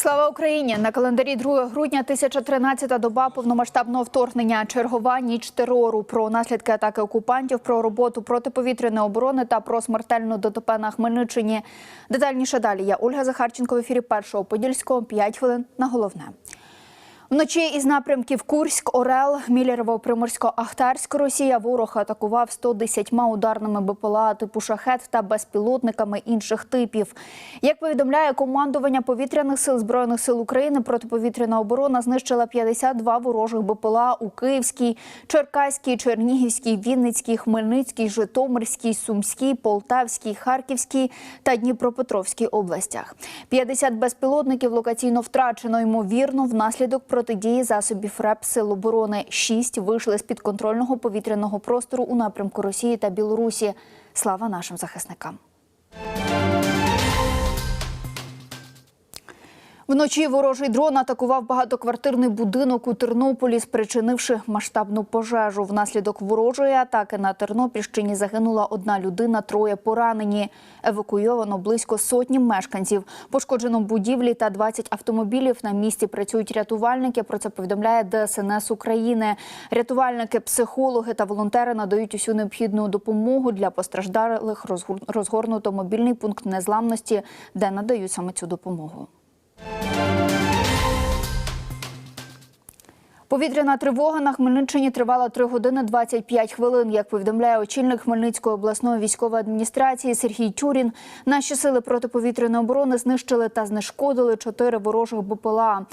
Слава Україні! На календарі 2 грудня 1013-та доба повномасштабного вторгнення. Чергова ніч терору про наслідки атаки окупантів, про роботу протиповітряної оборони та про смертельну ДТП на Хмельниччині. Детальніше далі. Я Ольга Захарченко в ефірі першого подільського. 5 хвилин на головне. Вночі із напрямків Курськ, Орел, Мілєрово, Приморсько, Ахтарськ, Росія ворог атакував 110 ударними БПЛА типу шахет та безпілотниками інших типів. Як повідомляє командування повітряних сил збройних сил України, протиповітряна оборона знищила 52 ворожих БПЛА у Київській, Черкаській, Чернігівській, Вінницькій, Хмельницькій, Житомирській, Сумській, Полтавській, Харківській та Дніпропетровській областях. 50 безпілотників локаційно втрачено ймовірно внаслідок протидії засобів РЕП Сил оборони. Шість вийшли з підконтрольного повітряного простору у напрямку Росії та Білорусі. Слава нашим захисникам. Вночі ворожий дрон атакував багатоквартирний будинок у Тернополі, спричинивши масштабну пожежу. Внаслідок ворожої атаки на Тернопільщині загинула одна людина, троє поранені. Евакуйовано близько сотні мешканців. Пошкоджено будівлі та 20 автомобілів. На місці працюють рятувальники. Про це повідомляє ДСНС України. Рятувальники, психологи та волонтери надають усю необхідну допомогу для постраждалих. Розгорнуто мобільний пункт незламності, де надають саме цю допомогу. Повітряна тривога на Хмельниччині тривала 3 години 25 хвилин. Як повідомляє очільник Хмельницької обласної військової адміністрації Сергій Тюрін, наші сили протиповітряної оборони знищили та знешкодили чотири ворожих БПЛА.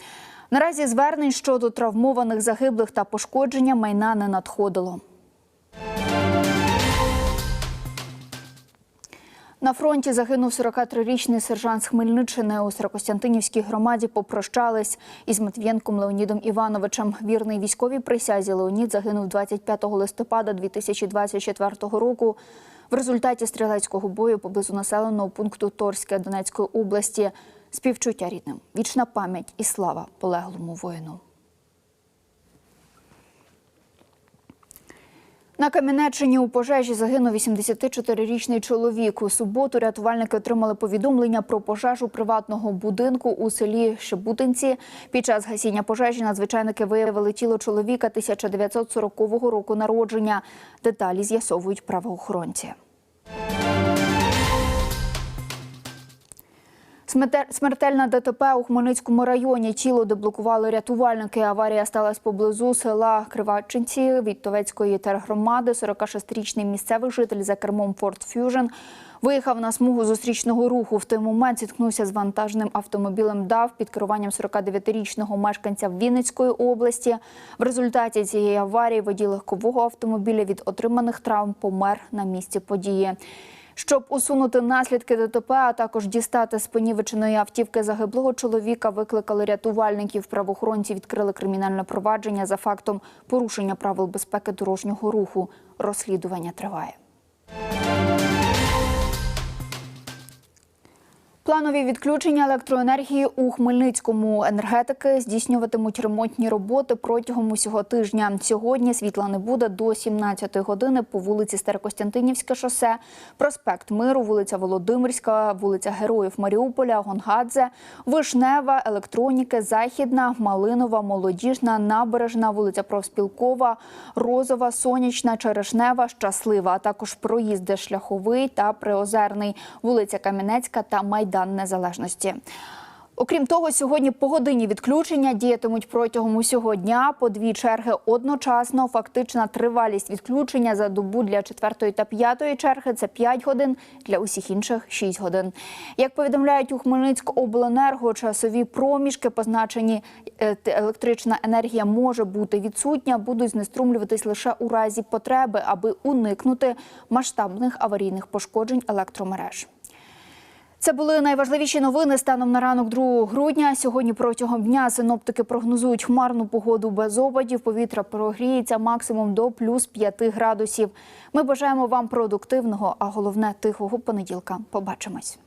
Наразі звернень щодо травмованих загиблих та пошкодження майна не надходило. На фронті загинув 43-річний сержант з Хмельниччини. У Сирокостянтинівській громаді попрощались із Матвієнком Леонідом Івановичем. Вірний військовій присязі Леонід загинув 25 листопада 2024 року. В результаті стрілецького бою поблизу населеного пункту Торське Донецької області. Співчуття рідним, вічна пам'ять і слава полеглому воїну. На Кам'янеччині у пожежі загинув 84-річний чоловік. У суботу рятувальники отримали повідомлення про пожежу приватного будинку у селі Шебутинці. Під час гасіння пожежі надзвичайники виявили тіло чоловіка 1940 року народження. Деталі з'ясовують правоохоронці. Смертельна ДТП у Хмельницькому районі. Тіло деблокували рятувальники. Аварія сталася поблизу села Кривачинці Віттовецької тергромади. 46-річний місцевий житель за кермом Ford Fusion виїхав на смугу зустрічного руху. В той момент зіткнувся з вантажним автомобілем ДАВ під керуванням 49-річного мешканця Вінницької області. В результаті цієї аварії водій легкового автомобіля від отриманих травм помер на місці події. Щоб усунути наслідки ДТП, а також дістати з понівеченої автівки загиблого чоловіка, викликали рятувальників. Правоохоронці відкрили кримінальне провадження за фактом порушення правил безпеки дорожнього руху. Розслідування триває. Планові відключення електроенергії у Хмельницькому енергетики здійснюватимуть ремонтні роботи протягом усього тижня. Сьогодні світла не буде до 17 години по вулиці Старокостянтинівське шосе, проспект Миру, вулиця Володимирська, вулиця Героїв Маріуполя, Гонгадзе, Вишнева, Електроніки, Західна, Малинова, Молодіжна, Набережна, вулиця Профспілкова, Розова, Сонячна, Черешнева, Щаслива, а також проїзди Шляховий та Приозерний, вулиця Кам'янецька та Майдан. Майдан Незалежності. Окрім того, сьогодні по годині відключення діятимуть протягом усього дня по дві черги одночасно. Фактична тривалість відключення за добу для четвертої та п'ятої черги це 5 годин, для усіх інших 6 годин. Як повідомляють у Хмельницькобленерго, часові проміжки позначені е, електрична енергія може бути відсутня, будуть знеструмлюватись лише у разі потреби, аби уникнути масштабних аварійних пошкоджень електромереж. Це були найважливіші новини станом на ранок 2 грудня. Сьогодні протягом дня синоптики прогнозують хмарну погоду без опадів. Повітря прогріється максимум до плюс 5 градусів. Ми бажаємо вам продуктивного, а головне тихого понеділка. Побачимось.